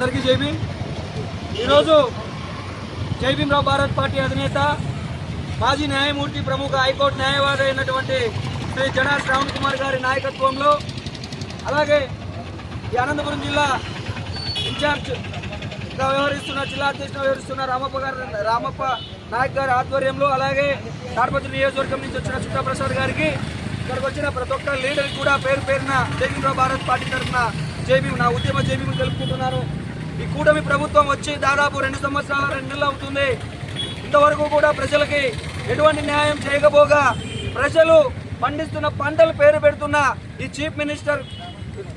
అందరికీ జై ఈరోజు జై భీమ్రావు భారత్ పార్టీ అధినేత మాజీ న్యాయమూర్తి ప్రముఖ హైకోర్టు న్యాయవాది అయినటువంటి శ్రీ జనార్ శ్రావణ్ కుమార్ గారి నాయకత్వంలో అలాగే ఈ అనంతపురం జిల్లా ఇన్ఛార్జ్గా వ్యవహరిస్తున్న జిల్లా అధ్యక్షుడు వ్యవహరిస్తున్న రామప్ప గారి రామప్ప నాయక్ గారి ఆధ్వర్యంలో అలాగే తాడపత్రి నియోజకవర్గం నుంచి వచ్చిన చుట్టాప్రసాద్ గారికి ఇక్కడికి వచ్చిన ప్రతి ఒక్క లీడర్ కూడా పేరు పేరున జైభీమరావు భారత్ పార్టీ తరఫున జైభీం నా ఉద్యమ జైభీం తెలుపుకుంటున్నాను. ఈ కూటమి ప్రభుత్వం వచ్చి దాదాపు రెండు సంవత్సరాల రెండు నెలలు అవుతుంది. ఇంతవరకు కూడా ప్రజలకి ఎటువంటి న్యాయం చేయకపోగా ప్రజలు పండిస్తున్న పంటలు పేరు పెడుతున్న ఈ chief minister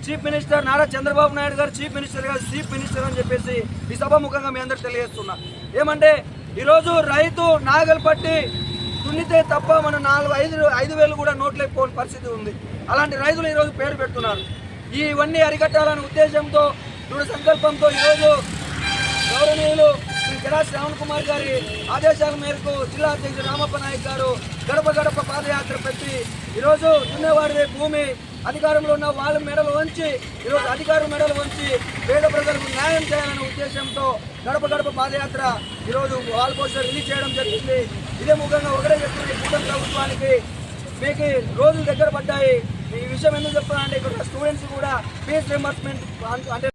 chief minister Nara Chandrababu Naidu garu chief minister garu chief minister అని చెప్పేసి ఈ సభ ముఖంగా మీ అందరు తెలియజేస్తున్నా. ఏమంటే ఈరోజు రైతు నాగలు పట్టి దున్నితే తప్ప మనం నాలుగు ఐదు ఐదు వేలు కూడా నోట్లేకపోని పరిస్థితి ఉంది. అలాంటి రైతులు ఈరోజు పేరు పెడుతున్నారు. ఇవన్నీ అరికట్టాలనే ఉద్దేశంతో దృఢ సంకల్పంతో ఈరోజు గౌరవనీయులు శ్రీ జడా శ్రావణ్ కుమార్ గారి ఆదేశాల మేరకు జిల్లా అధ్యక్షుడు రామప్ప నాయక్ గారు గడప గడప పాదయాత్ర పెట్టి ఈరోజు దున్నేవాడి భూమి అధికారంలో ఉన్న వాళ్ళ మెడలు వంచి ఈరోజు అధికారుల మెడలు వంచి పేద ప్రజలకు న్యాయం చేయాలనే ఉద్దేశంతో గడప గడప పాదయాత్ర ఈరోజు వాల్ పోస్టర్ రిలీజ్ చేయడం జరిగింది. ఇదే ముఖంగా ఒకటే చెప్తుంది ఈ కూటమి ప్రభుత్వానికి మీకు రోజులు దగ్గర పడ్డాయి. ఈ విషయం ఎందుకు చెప్తానంటే ఇక్కడ స్టూడెంట్స్ కూడా ఫీజ్ రియంబర్స్మెంట్ అంటే